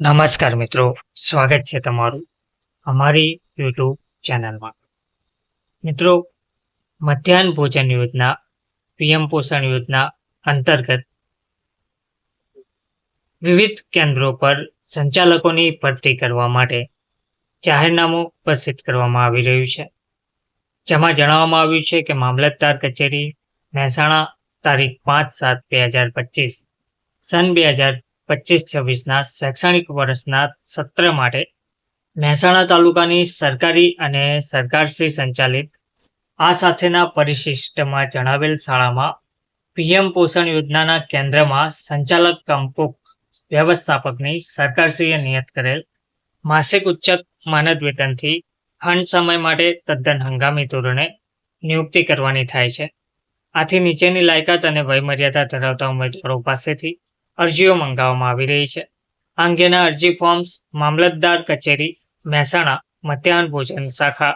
નમસ્કાર મિત્રો, સ્વાગત છે તમારું અમારી યુટ્યુબ ચેનલમાં. મિત્રો, મધ્યાહન ભોજન યોજના, પીએમ પોષણ યોજના અંતર્ગત વિવિધ કેન્દ્રો પર સંચાલકોની ભરતી કરવા માટે જાહેરનામું પ્રસિદ્ધ કરવામાં આવી રહ્યું છે. જેમાં જણાવવામાં આવ્યું છે કે મામલતદાર કચેરી મહેસાણા તારીખ પાંચ સાત બે હજાર પચીસ, સન બે હજાર પચીસ છવ્વીસના શૈક્ષણિક વર્ષના સત્ર માટે મહેસાણા તાલુકાની સરકારી અને સરકારશ્રી સંચાલિત આ સાથેના પરિશિષ્ટમાં જણાવેલ શાળામાં પીએમ પોષણ યોજનાના કેન્દ્રમાં સંચાલક કંપુક વ્યવસ્થાપકની સરકારશ્રીએ નિયત કરેલ માસિક ઉચ્ચક માનદ વેતનથી ખંડ સમય માટે તદ્દન હંગામી ધોરણે નિયુક્તિ કરવાની થાય છે. આથી નીચેની લાયકાત અને વયમર્યાદા ધરાવતા ઉમેદવારો પાસેથી અરજીઓ મંગાવવામાં આવી રહી છે. આ અંગેના અરજી ફોર્મ્સ મામલતદાર કચેરી, મહેસાણા, મધ્યાહન ભોજન શાખા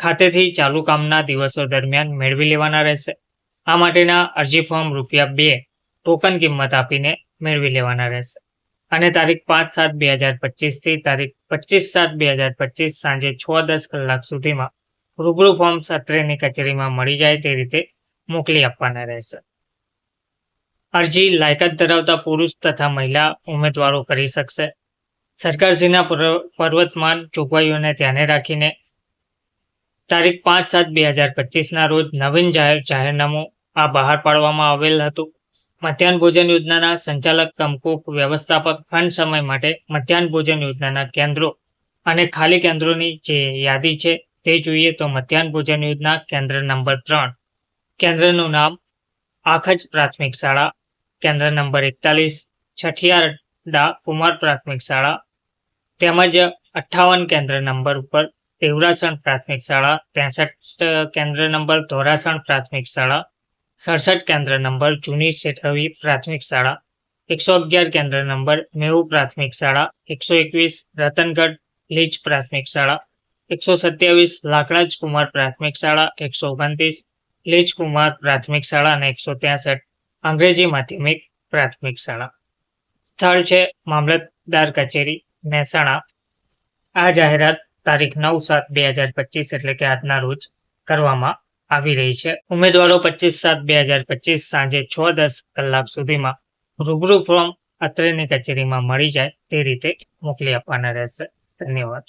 ખાતેથી ચાલુ કામના દિવસો દરમિયાન મેળવી લેવાના રહેશે. આ માટેના અરજી ફોર્મ રૂપિયા બે ટોકન કિંમત આપીને મેળવી લેવાના રહેશે. અને તારીખ પાંચ સાત બે હજાર પચીસથી તારીખ પચીસ સાત બે હજાર પચીસ સાંજે છ દસ કલાક સુધીમાં રૂબરૂ ફોર્મ સત્રેની કચેરીમાં મળી જાય તે રીતે મોકલી આપવાના રહેશે. અરજી લાયકાત ધરાવતા પુરુષ તથા મહિલા ઉમેદવારો કરી શકશે. સરકારશ્રીના પર- પર્વતમાન જોગવાઈઓને ધ્યાને રાખીને તારીખ પાંચ સાત બે હજાર પચીસના રોજ નવીન જાહેર, જાહેરનામું આ બહાર પાડવામાં આવેલ હતું. મધ્યાહન ભોજન યોજનાના સંચાલક કમકુક વ્યવસ્થાપક, ફંડ સમય માટે મધ્યાહન ભોજન યોજનાના કેન્દ્રો અને ખાલી કેન્દ્રોની જે યાદી છે તે જોઈએ તો મધ્યાહન ભોજન યોજના કેન્દ્ર નંબર ત્રણ. કેન્દ્રનું નામ આખજ પ્રાથમિક શાળા કેન્દ્ર નંબર એકતાલીસ છઠિયારડા કુમાર પ્રાથમિક શાળા, તેમજ અઠ્ઠાવન કેન્દ્ર નંબર ઉપર દેવરાસણ પ્રાથમિક શાળા, ત્રેસઠ કેન્દ્ર નંબર ધોરાસણ પ્રાથમિક શાળા, સડસઠ કેન્દ્ર નંબર જૂની શેઠવી પ્રાથમિક શાળા, એકસો અગિયાર કેન્દ્ર નંબર મેવું પ્રાથમિક શાળા, એકસો એકવીસ રતનગઢ લીજ પ્રાથમિક શાળા, એકસો સત્યાવીસ લાકડાજ કુમાર પ્રાથમિક શાળા, એકસો ઓગણત્રીસ લીજ કુમાર પ્રાથમિક શાળા અને એકસો ત્યાસઠ અંગ્રેજી માધ્યમિક પ્રાથમિક શાળા. સ્થળ છે મામલતદાર કચેરી, મહેસાણા. આ જાહેરાત તારીખ નવ સાત બે હજાર પચીસ એટલે કે આજના રોજ કરવામાં આવી રહી છે. ઉમેદવારો પચીસ સાત બે હજાર પચીસ સાંજે છ દસ કલાક સુધીમાં રૂબરૂ ફોર્મ અત્રેની કચેરીમાં મળી જાય તે રીતે મોકલી આપવાના રહેશે. ધન્યવાદ.